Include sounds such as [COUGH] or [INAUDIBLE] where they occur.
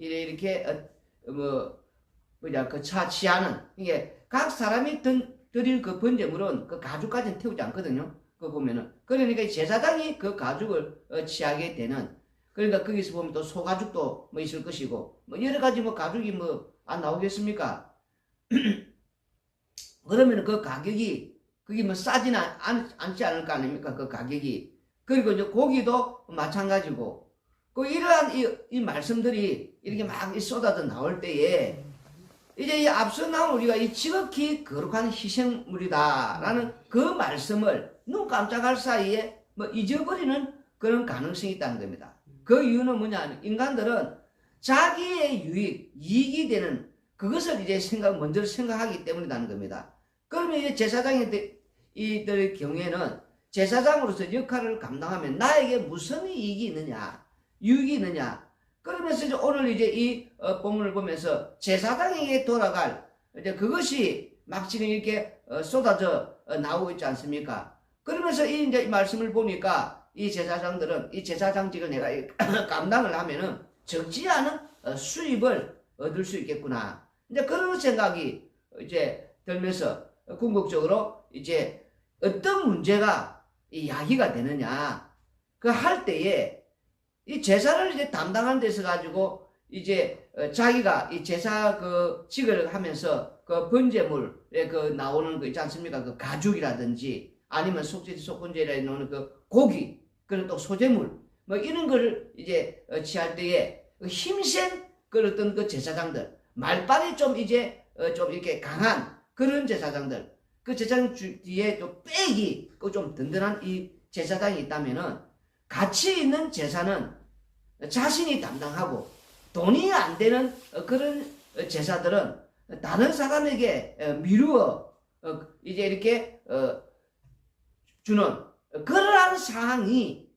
이래 이렇게 어, 뭐 뭐냐 그 차치하는 이게 각 사람이 든, 드릴 그 번제물은 그 가죽까지는 태우지 않거든요. 그 보면은 그러니까 이 제사장이 그 가죽을 어, 취하게 되는 그러니까 거기서 보면 또 소가죽도 뭐 있을 것이고 뭐 여러 가지 뭐 가죽이 뭐 안 나오겠습니까? [CLEARS THROAT] 그러면 그 가격이 그게 뭐 싸지는 않, 않지 않을 거 아닙니까? 그 가격이 그리고 이제 고기도 마찬가지고 그 이러한 이, 이 말씀들이 이렇게 막 쏟아져 나올 때에 이제 이 앞서 나온 우리가 이 지극히 거룩한 희생물이다라는 그 말씀을 눈 깜짝할 사이에 뭐 잊어버리는 그런 가능성이 있다는 겁니다. 그 이유는 뭐냐? 인간들은 자기의 유익, 이익이 되는 그것을 이제 생각, 먼저 생각하기 때문이라는 겁니다. 그러면 이제 제사장의 이들의 경우에는 제사장으로서 역할을 감당하면 나에게 무슨 이익이 있느냐, 유익이 있느냐. 그러면서 이제 오늘 이제 이 어, 본문을 보면서 제사장에게 돌아갈 이제 그것이 막 지금 이렇게 어, 쏟아져 어, 나오고 있지 않습니까? 그러면서 이 이제 이 말씀을 보니까 이 제사장들은 이 제사장직을 내가 이 [COUGHS] 감당을 하면은 적지 않은 어, 수입을 얻을 수 있겠구나. 이제 그런 생각이 이제 들면서 궁극적으로 이제 어떤 문제가 이 야기가 되느냐 그 할 때에 이 제사를 이제 담당한 데서 가지고 이제 어, 자기가 이 제사 그 직을 하면서 그 번제물에 그 나오는 거 있지 않습니까? 그 가죽이라든지 아니면 속죄지 속건제에 나오는 그 고기 그리고 또 소재물 뭐 이런 거를 이제 어, 취할 때에 그 힘센 그 어떤 그 제사장들 말빨이 좀 이제 어, 좀 이렇게 강한 그런 제사장들 그 제사장 주- 뒤에 또 빽이 그 좀 든든한 이 제사장이 있다면은 가치 있는 제사는 자신이 담당하고 돈이 안 되는 어, 그런 어, 제사들은 다른 사람에게 어, 미루어 어, 이제 이렇게 어, 주는 그러한 상황이